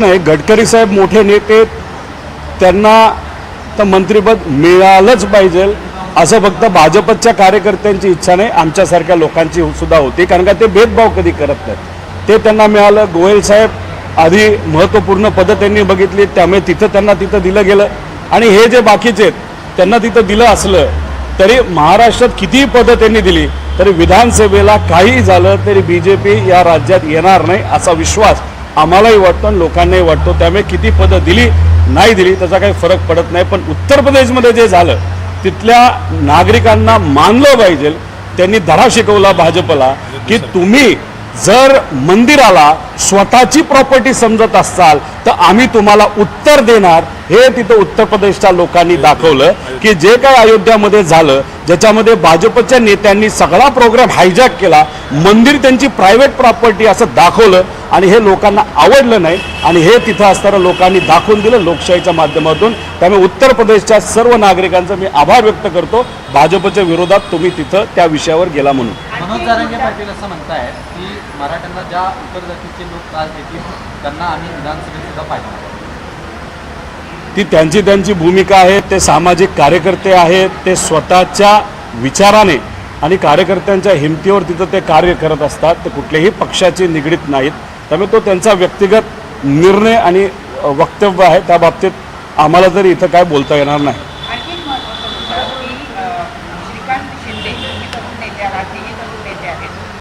नाही गडकरी साहेब मोठे नेते त्यांना तर मंत्रिपद मिळालंच पाहिजे. असं फक्त भाजपच्या कार्यकर्त्यांची इच्छा नाही आमच्यासारख्या लोकांची सुद्धा होती. कारण का ते भेदभाव कधी करत नाहीत. ते त्यांना मिळालं. गोयल साहेब आधी महत्त्वपूर्ण पदं त्यांनी बघितली त्यामुळे तिथं त्यांना तिथं दिलं गेलं. आणि हे जे बाकीचे आहेत त्यांना तिथं दिलं असलं तरी महाराष्ट्रात कितीही पदं त्यांनी दिली तरी विधानसभेला काही झालं तरी बी जे पी या राज्यात येणार नाही असा विश्वास आम्हालाही वाटतो आणि लोकांनाही वाटतो. त्यामुळे किती पदं दिली नाही दिली त्याचा काही फरक पडत नाही. पण उत्तर प्रदेशमध्ये जे झालं तिथल्या नागरिकांना मानलं पाहिजे. त्यांनी धडा शिकवला भाजपला की तुम्ही जर मंदिराला स्वतःची प्रॉपर्टी समजत असाल तर आम्ही तुम्हाला उत्तर देणार. हे तिथं उत्तर प्रदेशच्या लोकांनी दाखवलं की जे काय अयोध्यामध्ये झालं ज्याच्यामध्ये भाजपच्या नेत्यांनी सगळा प्रोग्राम हायजॅक केला मंदिर त्यांची प्रायव्हेट प्रॉपर्टी असं दाखवलं आणि हे लोकांना आवडलं नाही आणि हे तिथं असताना लोकांनी दाखवून दिलं लोकशाहीच्या माध्यमातून. त्यामुळे उत्तर प्रदेशच्या सर्व नागरिकांचा मी आभार व्यक्त करतो. भाजपच्या विरोधात तुम्ही तिथं त्या विषयावर गेला म्हणून. मनोज जारंगे पाटील असं म्हणतायत की मराठ्यांना ज्या इतर जातीचे लोक त्रास देतील त्यांना आम्ही विधानसभेत ती त्यांची त्यांची भूमिका आहे ते सामाजिक कार्यकर्ते आहेत ते स्वतःच्या विचाराने आणि कार्यकर्त्यांच्या हिमतीवर तिथं ते कार्य करत असतात. ते कुठल्याही पक्षाची निगडीत नाहीत. त्यामुळे तो त्यांचा व्यक्तिगत निर्णय आणि वक्तव्य आहे. त्या बाबतीत आम्हाला तरी इथं काय बोलता येणार नाही.